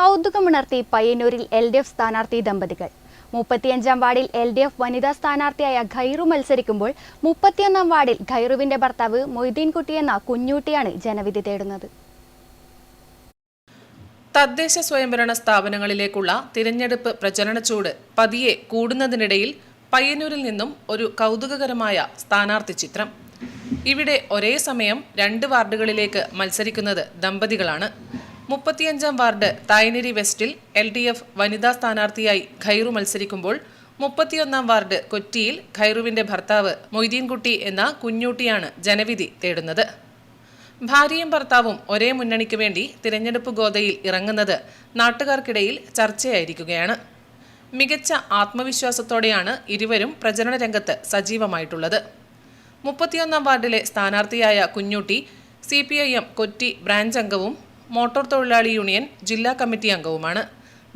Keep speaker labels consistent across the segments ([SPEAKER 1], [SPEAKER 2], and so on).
[SPEAKER 1] കൗതുകമുണർത്തി പയ്യന്നൂരിൽ L D F സ്ഥാനാർത്ഥി ദമ്പതികൾ മുപ്പത്തിയഞ്ചാം വാർഡിൽ എൽ ഡി എഫ് വനിതാ സ്ഥാനാർത്ഥിയായ ഖൈറു മത്സരിക്കുമ്പോൾ മുപ്പത്തിയൊന്നാം വാർഡിൽ ഖൈറുവിന്റെ ഭർത്താവ് മൊയ്തീൻകുട്ടി എന്ന കുഞ്ഞൂട്ടിയാണ് ജനവിധി തേടുന്നത്
[SPEAKER 2] തദ്ദേശ സ്വയംഭരണ സ്ഥാപനങ്ങളിലേക്കുള്ള തിരഞ്ഞെടുപ്പ് പ്രചരണ ചൂട് പതിയെ കൂടുന്നതിനിടയിൽ പയ്യന്നൂരിൽ നിന്നും ഒരു കൗതുകകരമായ സ്ഥാനാർത്ഥി ചിത്രം ഇവിടെ ഒരേ സമയം രണ്ട് വാർഡുകളിലേക്ക് മത്സരിക്കുന്നത് ദമ്പതികളാണ് മുപ്പത്തിയഞ്ചാം വാർഡ് തായനേരി വെസ്റ്റിൽ എൽ ഡി എഫ് വനിതാ സ്ഥാനാർത്ഥിയായി ഖൈറു മത്സരിക്കുമ്പോൾ മുപ്പത്തിയൊന്നാം വാർഡ് കൊറ്റിയിൽ ഖൈറുവിന്റെ ഭർത്താവ് മൊയ്തീൻകുട്ടി എന്ന കുഞ്ഞൂട്ടിയാണ് ജനവിധി തേടുന്നത് ഭാര്യയും ഭർത്താവും ഒരേ മുന്നണിക്ക് വേണ്ടി തിരഞ്ഞെടുപ്പ് ഗോതയിൽ ഇറങ്ങുന്നത് നാട്ടുകാർക്കിടയിൽ ചർച്ചയായിരിക്കുകയാണ് മികച്ച ആത്മവിശ്വാസത്തോടെയാണ് ഇരുവരും പ്രചരണ രംഗത്ത് സജീവമായിട്ടുള്ളത് മുപ്പത്തിയൊന്നാം വാർഡിലെ സ്ഥാനാർത്ഥിയായ Kunhutty C P I M Kotti branch അംഗവും മോട്ടോർ തൊഴിലാളി യൂണിയൻ ജില്ലാ കമ്മിറ്റി അംഗവുമാണ്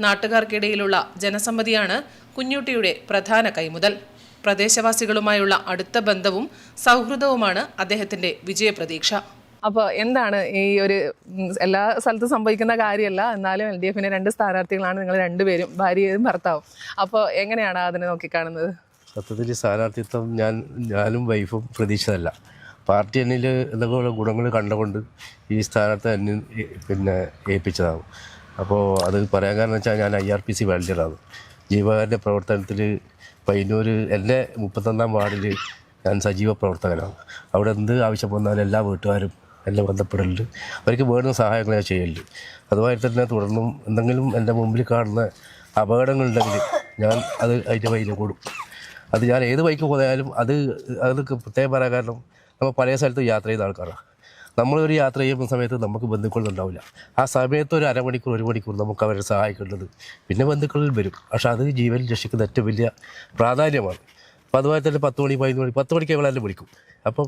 [SPEAKER 2] നാട്ടുകാർക്കിടയിലുള്ള ജനസമ്മതിയാണ് കുഞ്ഞുട്ടിയുടെ പ്രധാന കൈമുതൽ പ്രദേശവാസികളുമായുള്ള അടുത്ത ബന്ധവും സൗഹൃദവുമാണ് അദ്ദേഹത്തിന്റെ വിജയപ്രതീക്ഷ
[SPEAKER 3] അപ്പോൾ എന്താണ് ഈ ഒരു എല്ലാ സ്ഥലത്തും സംഭവിക്കുന്ന കാര്യമല്ല എന്നാലും എൽ ഡി എഫിൻ്റെ രണ്ട് സ്ഥാനാർത്ഥികളാണ് നിങ്ങൾ രണ്ടുപേരും ഭാര്യയും ഭർത്താവും അപ്പോൾ എങ്ങനെയാണ് അതിനെ നോക്കിക്കാണുന്നത്
[SPEAKER 4] സത്യത്തിൽ സ്ഥാനാർത്ഥിത്വം ഞാൻ ഞാനും വൈഫും പ്രതീക്ഷിച്ചതല്ല പാർട്ടി എന്നിൽ ഇതൊക്കെയുള്ള ഗുണങ്ങൾ കണ്ടുകൊണ്ട് ഈ സ്ഥാനത്ത് എന്നെ പിന്നെ ഏൽപ്പിച്ചതാകും അപ്പോൾ അത് പറയാൻ കാരണം വെച്ചാൽ ഞാൻ ഐ ആർ പി സി വാലണ്ടിയറാണ് ജീവകാരുടെ പ്രവർത്തനത്തിൽ പയ്യന്നൂർ എൻ്റെ മുപ്പത്തൊന്നാം വാർഡിൽ ഞാൻ സജീവ പ്രവർത്തകനാണ് അവിടെ എന്ത് ആവശ്യം വന്നാലും എല്ലാ വീട്ടുകാരും എന്നെ ബന്ധപ്പെടലുണ്ട് അവർക്ക് വേണ്ട സഹായങ്ങൾ ഞാൻ ചെയ്യലുണ്ട് അതുമായി തന്നെ തുടർന്നും എന്തെങ്കിലും എൻ്റെ മുമ്പിൽ കാണുന്ന അപകടങ്ങളുണ്ടെങ്കിൽ ഞാൻ അത് അതിൻ്റെ വഴിയിൽ കൂടും അത് ഞാൻ ഏത് വഴിക്ക് പോയാലും അത് അത് പ്രത്യേകം പറയാൻ കാരണം നമ്മൾ പല സ്ഥലത്ത് യാത്ര ചെയ്ത ആൾക്കാരാണ് നമ്മളൊരു യാത്ര ചെയ്യുന്ന സമയത്ത് നമുക്ക് ഉണ്ടാവില്ല ആ സമയത്ത് ഒരു അരമണിക്കൂർ ഒരു മണിക്കൂർ നമുക്ക് അവരെ സഹായിക്കേണ്ടത് പിന്നെ ബന്ധുക്കളിൽ വരും പക്ഷെ അത് ജീവനിൽ രക്ഷിക്കുന്ന ഏറ്റവും വലിയ പ്രാധാന്യമാണ് അപ്പോൾ അതുപോലെ തന്നെ പത്ത് മണി പതിനൊന്ന് മണി പത്ത് മണിക്ക് തന്നെ വിളിക്കും അപ്പം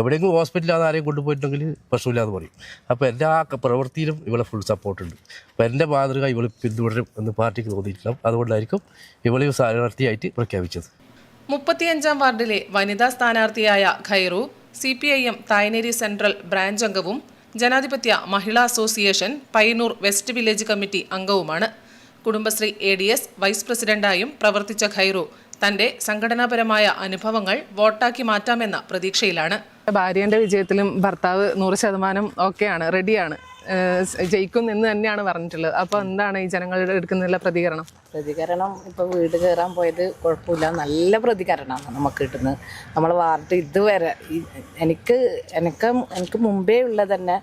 [SPEAKER 4] എവിടെയെങ്കിലും ഹോസ്പിറ്റലാണ് ആരെയും കൊണ്ടുപോയിട്ടുണ്ടെങ്കിൽ പ്രശ്നമില്ലാന്ന് പറയും അപ്പോൾ എൻ്റെ ആ പ്രവൃത്തിയിലും ഇവളെ ഫുൾ സപ്പോർട്ടുണ്ട് അപ്പോൾ എൻ്റെ മാതൃക ഇവൾ പിന്തുടരും എന്ന് പാർട്ടിക്ക് തോന്നിയിട്ടില്ല അതുകൊണ്ടായിരിക്കും ഇവളെ സ്ഥാനാർത്ഥിയായിട്ട് പ്രഖ്യാപിച്ചത്
[SPEAKER 2] മുപ്പത്തിയഞ്ചാം വാർഡിലെ വനിതാ സ്ഥാനാർത്ഥിയായ Khairu C P I M Thayineri central branch അംഗവും ജനാധിപത്യ മഹിളാ association Payyanur west village committee അംഗവുമാണ് Kudumbashree A D S vice പ്രസിഡന്റായും പ്രവർത്തിച്ച ഖൈറു തന്റെ സംഘടനാപരമായ അനുഭവങ്ങൾ വോട്ടാക്കി മാറ്റാമെന്ന പ്രതീക്ഷയിലാണ്
[SPEAKER 3] ഭാര്യന്റെ വിജയത്തിലും ഭർത്താവ് നൂറ് ശതമാനം ഓക്കെയാണ് റെഡിയാണ് ജയിക്കും എന്ന് തന്നെയാണ് പറഞ്ഞിട്ടുള്ളത് അപ്പോൾ എന്താണ് ഈ ജനങ്ങളുടെ എടുക്കുന്നുള്ള പ്രതികരണം
[SPEAKER 5] പ്രതികരണം ഇപ്പൊ വീട് കയറാൻ പോയത് കുഴപ്പമില്ല നല്ല പ്രതികരണമാണ് നമുക്ക് കിട്ടുന്നത് നമ്മളെ വാർഡ് ഇതുവരെ എനിക്ക് എനിക്ക് എനിക്ക് മുമ്പേ ഉള്ള തന്നെ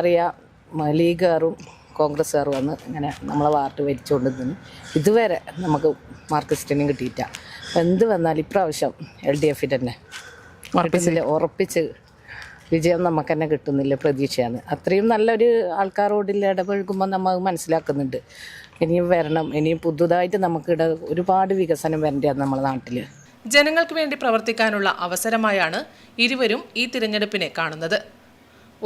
[SPEAKER 5] അറിയാം ലീഗുകാരും കോൺഗ്രസ്സുകാരും വന്ന് ഇങ്ങനെ നമ്മളെ വാർഡ് നിന്ന് ഇതുവരെ നമുക്ക് മാർക്കിസ്റ്റിനും കിട്ടിയിട്ടില്ല എന്ത് വന്നാൽ ഇപ്രാവശ്യം എൽ ഡി എഫിൽ തന്നെ ഉറപ്പിച്ച് വിജയം നമുക്ക് തന്നെ കിട്ടുന്നില്ല പ്രതീക്ഷയാണ് അത്രയും നല്ലൊരു ആൾക്കാരോടിൽ ഇടപഴകുമ്പോൾ നമ്മൾ മനസ്സിലാക്കുന്നുണ്ട് ഇനിയും വരണം ഇനിയും പുതുതായിട്ട് നമുക്ക് ഇട ഒരുപാട് വികസനം വരേണ്ടതാണ് നമ്മുടെ നാട്ടിൽ
[SPEAKER 2] ജനങ്ങൾക്ക് വേണ്ടി പ്രവർത്തിക്കാനുള്ള അവസരമായാണ് ഇരുവരും ഈ തിരഞ്ഞെടുപ്പിനെ കാണുന്നത്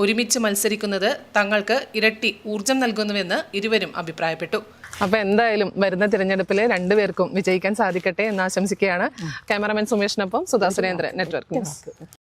[SPEAKER 2] ഒരുമിച്ച് മത്സരിക്കുന്നത് തങ്ങൾക്ക് ഇരട്ടി ഊർജം നൽകുന്നുവെന്ന് ഇരുവരും അഭിപ്രായപ്പെട്ടു
[SPEAKER 3] അപ്പോൾ എന്തായാലും വരുന്ന തിരഞ്ഞെടുപ്പിൽ രണ്ടുപേർക്കും വിജയിക്കാൻ സാധിക്കട്ടെ എന്ന് ആശംസിക്കുകയാണ് ക്യാമറമാൻ സുമേഷിനൊപ്പം സുധാ സുരേന്ദ്രൻ നെറ്റ്വർക്ക്